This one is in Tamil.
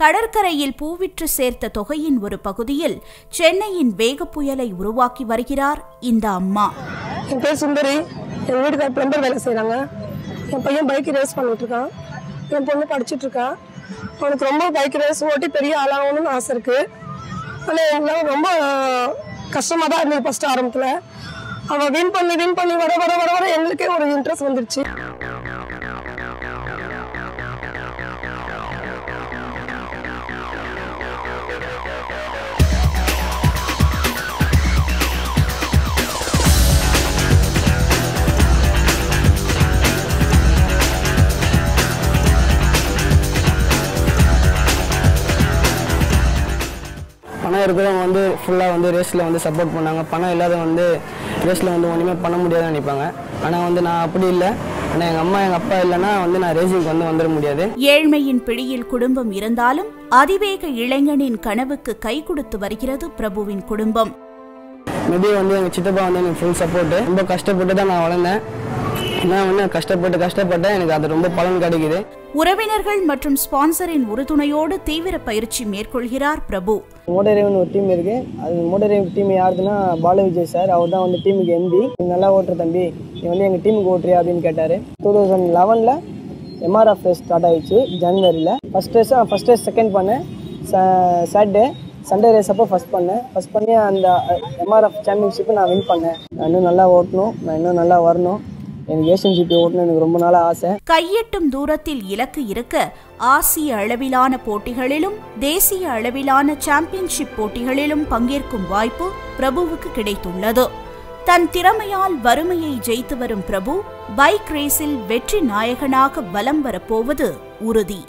கடற்கரையில் பூவிற்று சேர்த்த தொகையின் ஒரு பகுதியில் சென்னையின் வேக புயலை உருவாக்கி வருகிறார் இந்த அம்மா. என் பேர் சுந்தரி. எங்கள் தான் பிளம்பர் வேலை செய்கிறாங்க என் பையன் பைக் ரேஸ் பண்ணிட்டு இருக்கான். என் பொண்ணு படிச்சுட்டு இருக்கா. அவனுக்கு ரொம்ப பைக் ரேஸ் ஓட்டி பெரிய ஆளாகணும்னு ஆசை இருக்கு. ஆனால் எங்களால் ரொம்ப கஷ்டமாக தான் இருந்தது ஃபஸ்ட்டு ஆரம்பத்தில். அவன் வின் பண்ணி வின் பண்ணி வர வர வர வர எங்களுக்கே ஒரு இன்ட்ரெஸ்ட் வந்துருச்சு. பணம் இருக்கிறவங்க வந்து ஃபுல்லாக வந்து ரேஸில் வந்து சப்போர்ட் பண்ணாங்க. பணம் இல்லாதவங்க வந்து ரேஸில் வந்து ஒன்றுமே பண்ண முடியாதுன்னு நினைப்பாங்க. ஆனால் வந்து நான் அப்படி இல்லை. ஆனால் எங்கள் அம்மா எங்கள் அப்பா இல்லைன்னா வந்து நான் ரேசிங்க்கு வந்து வந்துட முடியாது. ஏழ்மையின் பிடியில் குடும்பம் இருந்தாலும் அதிவேக இளைஞனின் கனவுக்கு கை கொடுத்து வருகிறது பிரபுவின் குடும்பம். மேபி வந்து எங்கள் சித்தப்பா வந்து எனக்கு ஃபுல் சப்போர்ட்டு ரொம்ப கஷ்டப்பட்டு தான் நான் வளர்ந்தேன். நான் வந்து கஷ்டப்பட்டு கஷ்டப்பட்டேன் எனக்கு அது ரொம்ப பலன் கிடைக்குது. உறவினர்கள் மற்றும் ஸ்பான்சரின் உறுதுணையோடு தீவிர பயிற்சி மேற்கொள்கிறார் பிரபு. மோடரேவன் ஒரு டீம் இருக்கு. அது மோடரேவன் டீம் யாருதுன்னா பால விஜய் சார். அவர் தான் வந்து டீமுக்கு எம்பி நல்லா ஓட்டுற தம்பி. நீ வந்து எங்கள் டீமுக்கு ஓட்டுறியா அப்படின்னு கேட்டார். டூ தௌசண்ட் லெவனில் எம்ஆர்எஃப் ரேஸ் ஸ்டார்ட் ஆயிடுச்சு ஜனவரியில். First race first race second பண்ணேன் சாட்டர்டே சண்டே ரேஸ் அப்போ ஃபஸ்ட் பண்ணேன் ஃபஸ்ட் பண்ணி அந்த எம்ஆர்எஃப் சாம்பியன்ஷிப்பை நான் வின் பண்ணேன். நான் இன்னும் நல்லா ஓட்டணும். நான் இன்னும் நல்லா வரணும். எனக்கு ஏஷியன் ஜிபி ஓட்டணும் எனக்கு ரொம்ப ஆசை. கையெட்டும் தூரத்தில் இலக்கு இருக்க ஆசிய அளவிலான போட்டிகளிலும் தேசிய அளவிலான சாம்பியன்ஷிப் போட்டிகளிலும் பங்கேற்கும் வாய்ப்பு பிரபுவுக்கு கிடைத்துள்ளது. தன் திறமையால் வறுமையை ஜெயித்து வரும் பிரபு பைக் ரேஸில் வெற்றி நாயகனாக வலம் வரப்போவது உறுதி.